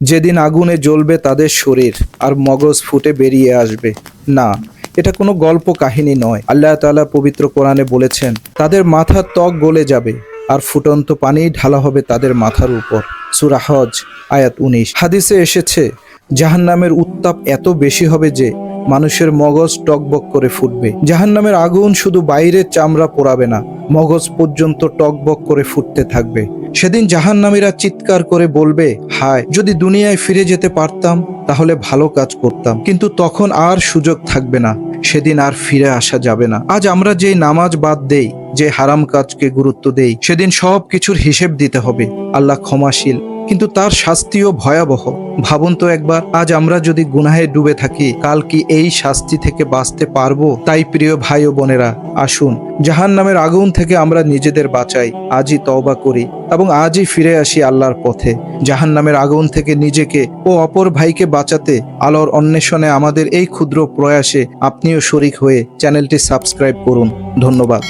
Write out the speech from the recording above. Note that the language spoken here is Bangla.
যেদিন আগুনে জ্বলবে তাদের শরীর, আর মগজ ফুটে বেরিয়ে আসবে। না, এটা কোনো গল্প কাহিনী নয়। আল্লাহ তালা পবিত্র কোরআনে বলেছেন, তাদের মাথার ত্বক গলে যাবে, আর ফুটন্ত পানি ঢালা হবে তাদের মাথার উপর। সূরা হজ, আয়াত উনিশ। হাদিসে এসেছে, জাহান্নামের উত্তাপ এত বেশি হবে যে মানুষের মগজ টকবক করে ফুটবে। জাহান্নামের আগুন শুধু বাইরের চামড়া পোড়াবে না, মগজ পর্যন্ত টকবক করে ফুটতে থাকবে। সেদিন জাহান্নামীরা চিৎকার করে বলবে, হায়, যদি দুনিয়ায় ফিরে যেতে পারতাম, তাহলে ভালো কাজ করতাম। কিন্তু তখন আর সুযোগ থাকবে না। সেদিন আর ফিরে আসা যাবে না। আজ আমরা যে নামাজ বাদ দেই, যে হারাম কাজকে গুরুত্ব দেই, সেদিন সব কিছুর হিসেব দিতে হবে। আল্লাহ ক্ষমাশীল কিন্তু তার শাস্তিও ভয়াবহ। ভাবুন তো একবার, আজ আমরা যদি গুনাহে ডুবে থাকি, কাল কি এই শাস্তি থেকে বাঁচতে পারব? তাই প্রিয় ভাই ও বোনেরা, আসুন জাহান নামের আগুন থেকে আমরা নিজেদের বাঁচাই, আজই তওবা করি এবং আজই ফিরে আসি আল্লাহর পথে। জাহান নামের আগুন থেকে নিজেকে ও অপর ভাইকে বাঁচাতে আলোর অন্বেষণে আমাদের এই ক্ষুদ্র প্রয়াসে আপনিও শরিক হয়ে চ্যানেলটি সাবস্ক্রাইব করুন। ধন্যবাদ।